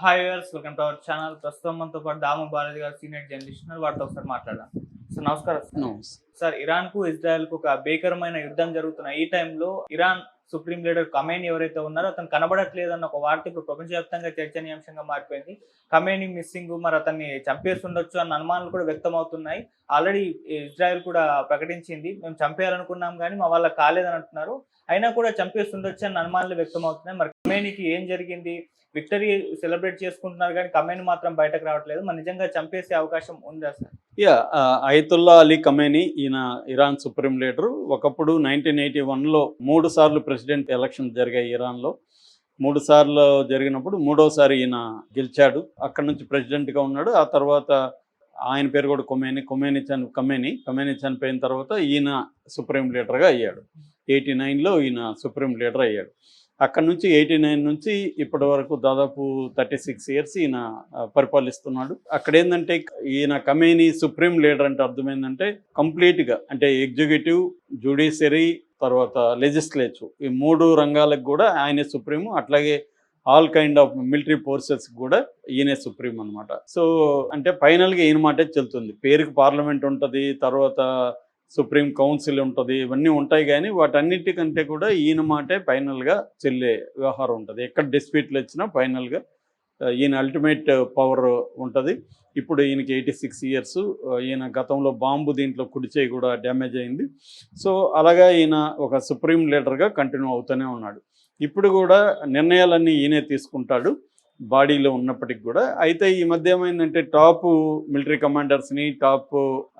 Hi viewers welcome to our channel ప్రస్తుతం మనతో పాటు దాము బాలాజీ గారు సీనియర్ జర్నలిస్ట్ వారితో ఒకసారి మాట్లాడదాం. సో నమస్కారం సార్. సార్ ఇరాన్కు ఇజ్రాయెల్కు ఒక భీకరమైన యుద్ధం జరుగుతున్న ఈ టైంలో ఇరాన్ సుప్రీం లీడర్ కమేని ఎవరైతే ఉన్నారో అతను కనబడట్లేదన్న ఒక వార్త ఇప్పుడు ప్రపంచవ్యాప్తంగా చర్చనీయాంశంగా మారిపోయింది. కమేని మిస్సింగ్ మరి అతన్ని చంపేసి ఉండొచ్చు అన్న అనుమానాలు కూడా వ్యక్తం అవుతున్నాయి ఆల్రెడీ ఇజ్రాయెల్ కూడా ప్రకటించింది. మేము చంపేయాలనుకున్నాం కానీ మా వాళ్ళ కాలేదని అంటున్నారు. అయినా కూడా చంపేసి ఉండొచ్చు అన్న అనుమానాలు వ్యక్తం అవుతున్నాయి మరి కమేనికి ఏం జరిగింది? విక్టరీ సెలబ్రేట్ చేసుకుంటున్నారు కానీ కమేని మాత్రం బయటకు రావట్లేదు. మరి నిజంగా చంపేసే అవకాశం ఉందా sir? Yeah Ayatollah Ali Khamenei ఈయన ఇరాన్ సుప్రీం లీడరు. ఒకప్పుడు నైన్టీన్ ఎయిటీ వన్లో మూడు సార్లు ప్రెసిడెంట్ ఎలక్షన్ జరిగాయి ఇరాన్లో. మూడు సార్లు జరిగినప్పుడు మూడోసారి ఈయన గెలిచాడు. అక్కడ నుంచి ప్రెసిడెంట్గా ఉన్నాడు. ఆ తర్వాత ఆయన పేరు కూడా కొమేని కొమేని చని కమేని కమేని చనిపోయిన తర్వాత ఈయన సుప్రీం లీడర్గా అయ్యాడు. ఎయిటీ నైన్లో ఈయన సుప్రీం లీడర్ అయ్యాడు. అక్కడ నుంచి ఎయిటీ నైన్ నుంచి ఇప్పటి వరకు దాదాపు థర్టీ సిక్స్ ఇయర్స్ ఈయన పరిపాలిస్తున్నాడు. అక్కడ ఏంటంటే ఈయన కమేని సుప్రీం లీడర్ అంటే అర్థం ఏంటంటే కంప్లీట్గా అంటే ఎగ్జిక్యూటివ్ జ్యుడిషియరీ తర్వాత లెజిస్లేటివ్ ఈ మూడు రంగాలకు కూడా ఆయనే సుప్రీము అట్లాగే all kind of military forces కూడా ఈయనే సుప్రీం అనమాట సో అంటే ఫైనల్గా ఈయన మాటే చెల్తుంది పేరుకి పార్లమెంట్ ఉంటుంది తర్వాత సుప్రీం కౌన్సిల్ ఉంటుంది ఇవన్నీ ఉంటాయి కానీ వాటన్నిటికంటే కూడా ఈయన మాటే ఫైనల్గా చెల్లే వ్యవహారం ఉంటుంది. ఎక్కడ డిస్ప్యూట్లు వచ్చినా ఫైనల్గా ఈయన అల్టిమేట్ పవర్ ఉంటుంది. ఇప్పుడు ఈయనకి ఎయిటీ సిక్స్ ఇయర్స్ ఈయన గతంలో బాంబు దీంట్లో కుడిచేయి కూడా డ్యామేజ్ అయింది. సో అలాగా ఈయన ఒక సుప్రీం లీడర్గా కంటిన్యూ అవుతూనే ఉన్నాడు. ఇప్పుడు కూడా నిర్ణయాలన్నీ ఈయనే తీసుకుంటాడు బాడీలో ఉన్నప్పటికి కూడా. అయితే ఈ మధ్య ఏమైందంటే టాప్ మిలిటరీ కమాండర్స్ని టాప్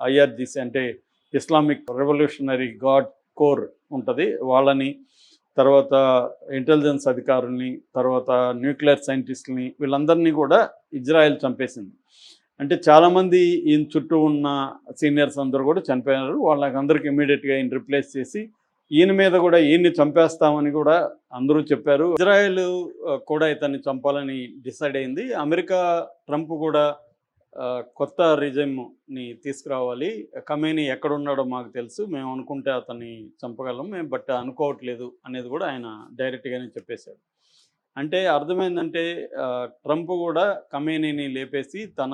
ఐఆర్జీసీ అంటే ఇస్లామిక్ రెవల్యూషనరీ గాడ్ కోర్ ఉంటుంది. వాళ్ళని తర్వాత ఇంటెలిజెన్స్ అధికారుల్ని తర్వాత న్యూక్లియర్ సైంటిస్ట్ని వీళ్ళందరినీ కూడా ఇజ్రాయెల్ చంపేసింది. అంటే చాలామంది ఈయన చుట్టూ ఉన్న సీనియర్స్ అందరూ కూడా చనిపోయారు. వాళ్ళకందరికి ఇమీడియట్గా ఈయన రిప్లేస్ చేసి ఈయన మీద కూడా ఈయన్ని చంపేస్తామని కూడా అందరూ చెప్పారు. ఇజ్రాయెల్ కూడా ఇతన్ని చంపాలని డిసైడ్ అయింది. అమెరికా ట్రంప్ కూడా కొత్త రిజమ్ని తీసుకురావాలి. కమేని ఎక్కడున్నాడో మాకు తెలుసు. మేము అనుకుంటే అతన్ని చంపగలం. మేము బట్ అనుకోవట్లేదు అనేది కూడా ఆయన డైరెక్ట్గానే చెప్పేశాడు. అంటే అర్థమైందంటే ట్రంప్ కూడా కమేనీని లేపేసి తన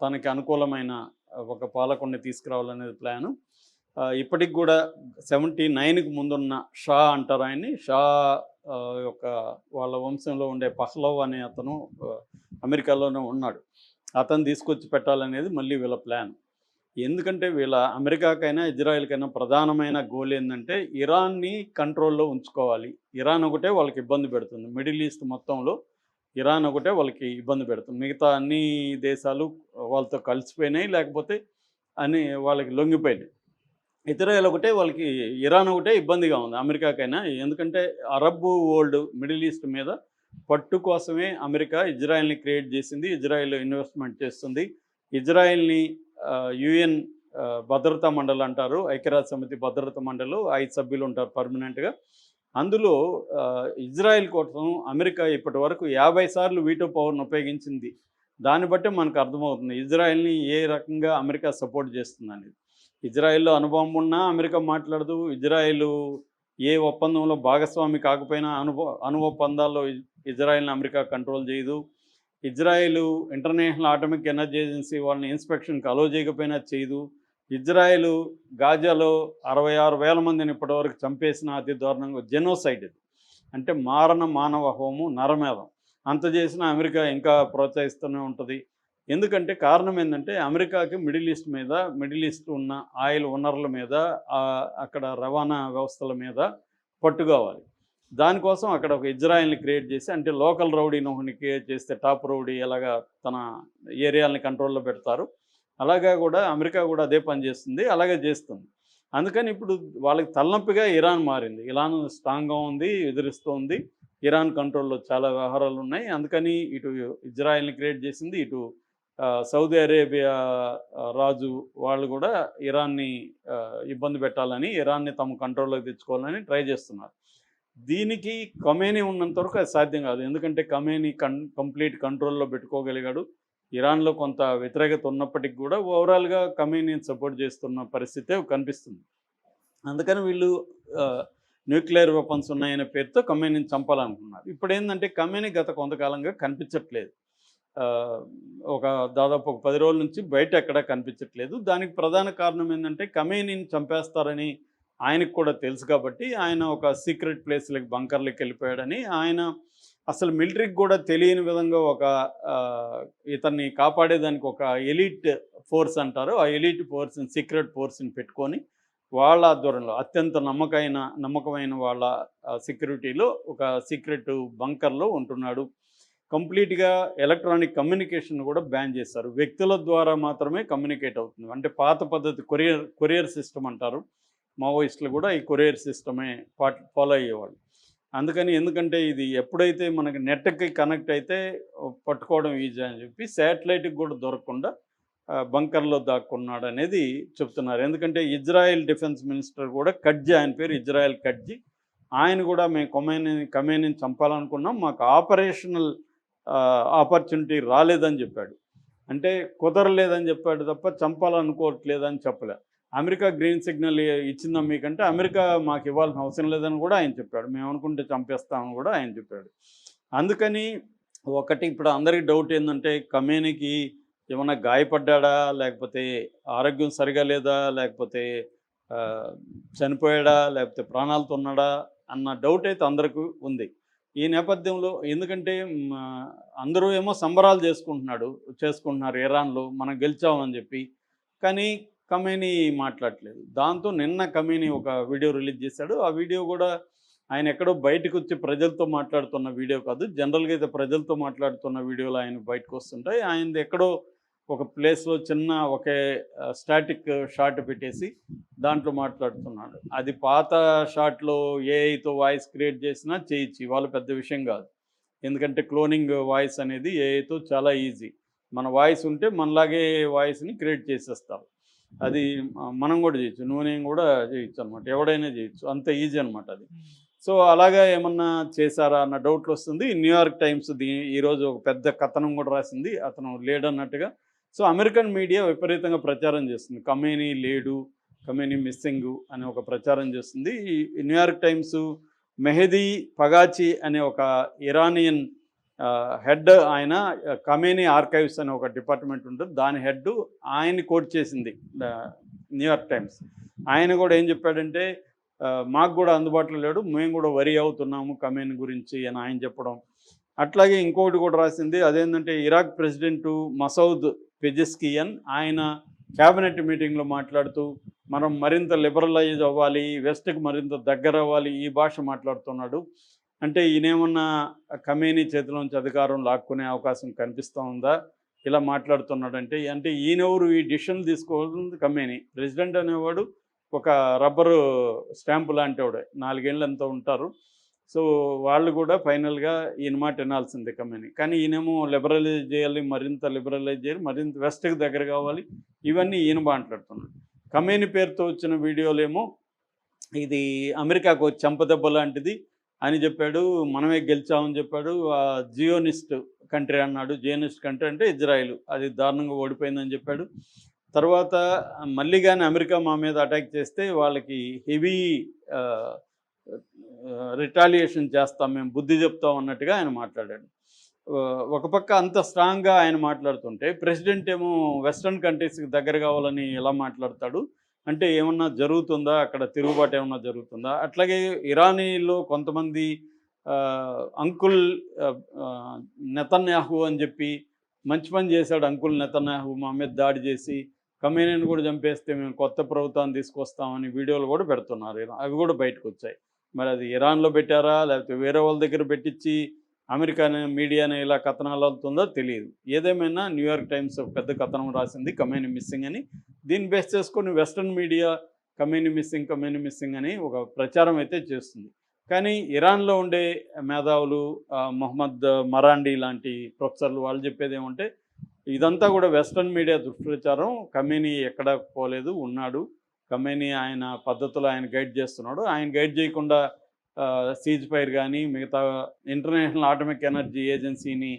తనకి అనుకూలమైన ఒక పాలకుడిని తీసుకురావాలనేది ప్లాను. ఇప్పటికి కూడా సెవెంటీ నైన్కి ముందున్న షా అంటారు ఆయన్ని. షా యొక్క వాళ్ళ వంశంలో ఉండే పహ్లవ్ అనే అతను అమెరికాలోనే ఉన్నాడు. అతను తీసుకొచ్చి పెట్టాలనేది మళ్ళీ వీళ్ళ ప్లాన్. ఎందుకంటే వీళ్ళ అమెరికాకైనా ఇజ్రాయెల్కైనా ప్రధానమైన గోల్ ఏంటంటే ఇరాన్ని కంట్రోల్లో ఉంచుకోవాలి. ఇరాన్ ఒకటే వాళ్ళకి ఇబ్బంది పెడుతుంది. మిడిల్ ఈస్ట్ మొత్తంలో ఇరాన్ ఒకటే వాళ్ళకి ఇబ్బంది పెడుతుంది. మిగతా అన్ని దేశాలు వాళ్ళతో కలిసిపోయినాయి లేకపోతే అని వాళ్ళకి లొంగిపోయినాయి. ఇజ్రాయెల్ ఒకటే వాళ్ళకి ఇరాన్ ఒకటే ఇబ్బందిగా ఉంది అమెరికాకైనా. ఎందుకంటే అరబ్ వరల్డ్ మిడిల్ ఈస్ట్ మీద పట్టు కోసమే అమెరికా ఇజ్రాయెల్ని క్రియేట్ చేసింది ఇజ్రాయెల్లో ఇన్వెస్ట్మెంట్ చేస్తుంది. ఇజ్రాయెల్ని యుఎన్ భద్రతా మండలి అంటారు ఐక్యరాజ్య సమితి భద్రతా మండలి ఐదు సభ్యులు ఉంటారు పర్మనెంట్గా అందులో ఇజ్రాయెల్ కోసం అమెరికా ఇప్పటి వరకు యాభై సార్లు వీటో పవర్ను ఉపయోగించింది. దాన్ని బట్టే మనకు అర్థమవుతుంది ఇజ్రాయెల్ని ఏ రకంగా అమెరికా సపోర్ట్ చేస్తుంది అనేది ఇజ్రాయెల్లో అనుభవం ఉన్నా అమెరికా మాట్లాడదు ఇజ్రాయెల్ ఏ ఒప్పందంలో భాగస్వామి కాకపోయినా అనుభవ అను ఒప్పందాల్లో ఇజ్రాయెల్ని అమెరికా కంట్రోల్ చేయదు. Israel international atomic energy agency వాళ్ళని ఇన్స్పెక్షన్కి అలో చేయకపోయినా చేయదు. ఇజ్రాయెల్ గాజాలో అరవై ఆరు వేల మందిని ఇప్పటివరకు చంపేసిన అతి దారుణంగా జెనోసైడ్ ఇది. అంటే మారణ మానవ హోము నరమేధం. అంత చేసినా అమెరికా ఇంకా ప్రోత్సహిస్తూనే ఉంటుంది. ఎందుకంటే కారణం ఏంటంటే అమెరికాకి మిడిల్ ఈస్ట్ మీద మిడిల్ ఈస్ట్ ఉన్న ఆయిల్ వనరుల మీద అక్కడ రవాణా వ్యవస్థల మీద పట్టు కావాలి దానికోసం అక్కడ ఒక ఇజ్రాయెల్ని క్రియేట్ చేసి అంటే లోకల్ రౌడీని ఒకని క్రియేట్ చేస్తే టాప్ రౌడీ ఎలాగా తన ఏరియాలని కంట్రోల్లో పెడతారు. అలాగా కూడా అమెరికా కూడా అదే పని చేస్తుంది అలాగే చేస్తుంది. అందుకని ఇప్పుడు వాళ్ళకి తలనొప్పిగా ఇరాన్ మారింది. ఇరాన్ స్ట్రాంగ్గా ఉంది ఎదురిస్తోంది ఇరాన్ కంట్రోల్లో చాలా వ్యవహారాలు ఉన్నాయి. అందుకని ఇటు ఇజ్రాయెల్ని క్రియేట్ చేసింది ఇటు సౌదీ అరేబియా రాజు వాళ్ళు కూడా ఇరాన్ని ఇబ్బంది పెట్టాలని ఇరాన్ని తమ కంట్రోల్లోకి తెచ్చుకోవాలని ట్రై చేస్తున్నారు. దీనికి కమేనీ ఉన్నంత వరకు అది సాధ్యం కాదు. ఎందుకంటే కమేనీ కన్ కంప్లీట్ కంట్రోల్లో పెట్టుకోగలిగాడు. ఇరాన్లో కొంత వ్యతిరేకత ఉన్నప్పటికీ కూడా ఓవరాల్గా కమేనీని సపోర్ట్ చేస్తున్న పరిస్థితే కనిపిస్తుంది. అందుకని వీళ్ళు న్యూక్లియర్ వెపన్స్ ఉన్నాయనే పేరుతో కమేనీని చంపాలనుకున్నారు. ఇప్పుడు ఏంటంటే కమేనీ గత కొంతకాలంగా కనిపించట్లేదు. ఒక దాదాపు ఒక పది రోజుల నుంచి బయట ఎక్కడా కనిపించట్లేదు. దానికి ప్రధాన కారణం ఏంటంటే కమేనీని చంపేస్తారని ఆయనకు కూడా తెలుసు కాబట్టి ఆయన ఒక సీక్రెట్ ప్లేస్లకి బంకర్లకి వెళ్ళిపోయాడని ఆయన అసలు మిలిటరీకి కూడా తెలియని విధంగా ఒక ఇతన్ని కాపాడేదానికి ఒక ఎలీట్ ఫోర్స్ అంటారు. ఆ ఎలీట్ ఫోర్స్ని సీక్రెట్ ఫోర్స్ని పెట్టుకొని వాళ్ళ ఆధ్వర్యంలో అత్యంత నమ్మకమైన నమ్మకమైన వాళ్ళ సెక్యూరిటీలో ఒక సీక్రెట్ బంకర్లో ఉంటున్నాడు. కంప్లీట్గా ఎలక్ట్రానిక్ కమ్యూనికేషన్ కూడా బ్యాన్ చేస్తారు వ్యక్తుల ద్వారా మాత్రమే కమ్యూనికేట్ అవుతుంది. అంటే పాత పద్ధతి కొరియర్ కొరియర్ సిస్టమ్ అంటారు. మావోయిస్టులు కూడా ఈ కొరియర్ సిస్టమే ఫాలో అయ్యేవాళ్ళు. అందుకని ఎందుకంటే ఇది ఎప్పుడైతే మనకి నెట్కి కనెక్ట్ అయితే పట్టుకోవడం ఈజీ అని చెప్పి శాటిలైట్కి కూడా దొరకకుండా బంకర్లో దాక్కున్నాడు అనేది చెప్తున్నారు. ఎందుకంటే ఇజ్రాయెల్ డిఫెన్స్ మినిస్టర్ కూడా కడ్జీ ఆయన పేరు ఇజ్రాయెల్ కడ్జీ. ఆయన కూడా మేము కొమేని కమేనిని చంపాలనుకున్నాం. మాకు ఆపరేషనల్ ఆపర్చునిటీ రాలేదని చెప్పాడు. అంటే కుదరలేదని చెప్పాడు తప్ప చంపాలనుకోవట్లేదని చెప్పలే. అమెరికా గ్రీన్ సిగ్నల్ ఇచ్చిందా మీకంటే అమెరికా మాకు ఇవ్వాల్సిన అవసరం లేదని కూడా ఆయన చెప్పాడు. మేము అనుకుంటే చంపేస్తామని కూడా ఆయన చెప్పాడు. అందుకని ఒకటి ఇప్పుడు అందరికీ డౌట్ ఏంటంటే కమేనికి ఏమన్నా గాయపడ్డా లేకపోతే ఆరోగ్యం సరిగా లేదా? లేకపోతే చనిపోయాడా? లేకపోతే ప్రాణాలతో ఉన్నాడా? అన్న డౌట్ అయితే అందరికీ ఉంది. ఈ నేపథ్యంలో ఎందుకంటే అందరూ ఏమో సంబరాలు చేసుకుంటున్నాడు చేసుకుంటున్నారు. ఇరాన్లో మనం గెలిచామని చెప్పి. కానీ కమేనీ మాట్లాడలేదు. దాంతో నిన్న కమేనీ ఒక వీడియో రిలీజ్ చేశాడు. ఆ వీడియో కూడా ఆయన ఎక్కడో బయటకు వచ్చి ప్రజలతో మాట్లాడుతున్న వీడియో కాదు. జనరల్గా అయితే ప్రజలతో మాట్లాడుతున్న వీడియోలు ఆయన బయటకు వస్తుంటాయి. ఆయనది ఎక్కడో ఒక ప్లేస్లో చిన్న ఒకే స్టాటిక్ షాట్ పెట్టేసి దాంట్లో మాట్లాడుతున్నాడు. అది పాత షాట్లో ఏఐతో వాయిస్ క్రియేట్ చేసినా చేయొచ్చు. ఇవాళ పెద్ద విషయం కాదు. ఎందుకంటే క్లోనింగ్ వాయిస్ అనేది ఏఐతో చాలా ఈజీ. మన వాయిస్ ఉంటే మనలాగే వాయిస్ని క్రియేట్ చేసేస్తారు. అది మనం కూడా చేయొచ్చు. నేను కూడా చేయొచ్చు అనమాట ఎవడైనా చేయొచ్చు. అంత ఈజీ అనమాట అది. సో అలాగా ఏమన్నా చేశారా అన్న డౌట్లు వస్తుంది. న్యూయార్క్ టైమ్స్ దీ ఈరోజు ఒక పెద్ద కథనం కూడా రాసింది. అతను లేడు అన్నట్టుగా. సో అమెరికన్ మీడియా విపరీతంగా ప్రచారం చేస్తుంది. కమేనీ లేడు కమేనీ మిస్సింగ్ అని ఒక ప్రచారం చేస్తుంది. ఈ న్యూయార్క్ టైమ్స్ మెహదీ పగాచి అనే ఒక ఇరానియన్ హెడ్ ఆయన కమేనీ ఆర్కైవ్స్ అనే ఒక డిపార్ట్మెంట్ ఉంటుంది. దాని హెడ్ ఆయన కోట్ చేసింది న్యూయార్క్ టైమ్స్. ఆయన కూడా ఏం చెప్పాడంటే మాకు కూడా అందుబాటులో లేడు మేము కూడా వరి అవుతున్నాము కమేన్ గురించి అని ఆయన చెప్పడం. అట్లాగే ఇంకొకటి కూడా రాసింది అదేంటంటే ఇరాక్ ప్రెసిడెంట్ మసౌద్ పెజిస్కియన్ ఆయన క్యాబినెట్ మీటింగ్లో మాట్లాడుతూ మనం మరింత లిబరలైజ్ అవ్వాలి వెస్ట్కి మరింత దగ్గర అవ్వాలి ఈ భాష మాట్లాడుతున్నాడు. అంటే ఈయనేమన్నా కమేనీ చేతిలోంచి అధికారం లాక్కునే అవకాశం కనిపిస్తూ ఉందా? ఇలా మాట్లాడుతున్నాడంటే అంటే ఈయనెవరు ఈ డిసిషన్ తీసుకోవాల్సింది కమేనీ. ప్రెసిడెంట్ అనేవాడు ఒక రబ్బరు స్టాంపు లాంటి వాడే నాలుగేళ్ళు ఎంతో ఉంటారు. సో వాళ్ళు కూడా ఫైనల్గా ఈయన మాట వినాల్సిందే కమేనీ. కానీ ఈయనేమో లిబరలైజ్ చేయాలి మరింత లిబరలైజ్ చేయాలి మరింత వెస్ట్కి దగ్గర కావాలి ఇవన్నీ ఈయన మాట్లాడుతున్నాడు. కమేని పేరుతో వచ్చిన వీడియోలేమో ఇది అమెరికాకు ఒక చెంపదెబ్బ లాంటిది అని చెప్పాడు మనమే గెలిచామని చెప్పాడు. ఆ జియోనిస్ట్ కంట్రీ అన్నాడు. జియోనిస్ట్ కంట్రీ అంటే ఇజ్రాయిల్. అది దారుణంగా ఓడిపోయిందని చెప్పాడు. తర్వాత మళ్ళీ కానీ అమెరికా మా మీద అటాక్ చేస్తే వాళ్ళకి హెవీ రిటాలియేషన్ చేస్తాం మేము బుద్ధి చెప్తాం అన్నట్టుగా ఆయన మాట్లాడాడు. ఒక పక్క అంత స్ట్రాంగ్గా ఆయన మాట్లాడుతుంటే ప్రెసిడెంట్ ఏమో వెస్ట్రన్ కంట్రీస్కి దగ్గర కావాలని ఎలా మాట్లాడతాడు? అంటే ఏమన్నా జరుగుతుందా? అక్కడ తిరుగుబాటు ఏమన్నా జరుగుతుందా? అట్లాగే ఇరానీలో కొంతమంది అంకుల్ నెతన్యాహు అని చెప్పి మంచి పని చేశాడు అంకుల్ నెతన్యాహు మా మీద దాడి చేసి. కమ్యూనియన్ కూడా చంపేస్తే మేము కొత్త ప్రభుత్వాన్ని తీసుకొస్తామని వీడియోలు కూడా పెడుతున్నారు. అవి కూడా బయటకు వచ్చాయి. మరి అది ఇరాన్లో పెట్టారా? లేకపోతే వేరే వాళ్ళ దగ్గర పెట్టించి అమెరికా మీడియాని ఇలా కథనాలు అవుతుందో తెలియదు ఏదేమైనా న్యూయార్క్ టైమ్స్ ఒక పెద్ద కథనం రాసింది కమ్యూని మిస్సింగ్ అని. దీన్ని బేస్ చేసుకొని western media Khamenei missing Khamenei missing అని ఒక ప్రచారం అయితే చేస్తుంది. కానీ ఇరాన్లో ఉండే మేధావులు మొహమ్మద్ మరాండి లాంటి ప్రొఫెసర్లు వాళ్ళు చెప్పేది ఏమంటే ఇదంతా కూడా వెస్ట్రన్ మీడియా దుష్ప్రచారం. కమేనీ ఎక్కడ పోలేదు ఉన్నాడు. కమేనీ ఆయన పద్ధతులు ఆయన గైడ్ చేస్తున్నాడు. ఆయన గైడ్ చేయకుండా సీజ్ ఫైర్ కానీ మిగతా ఇంటర్నేషనల్ ఆటమిక్ ఎనర్జీ ఏజెన్సీని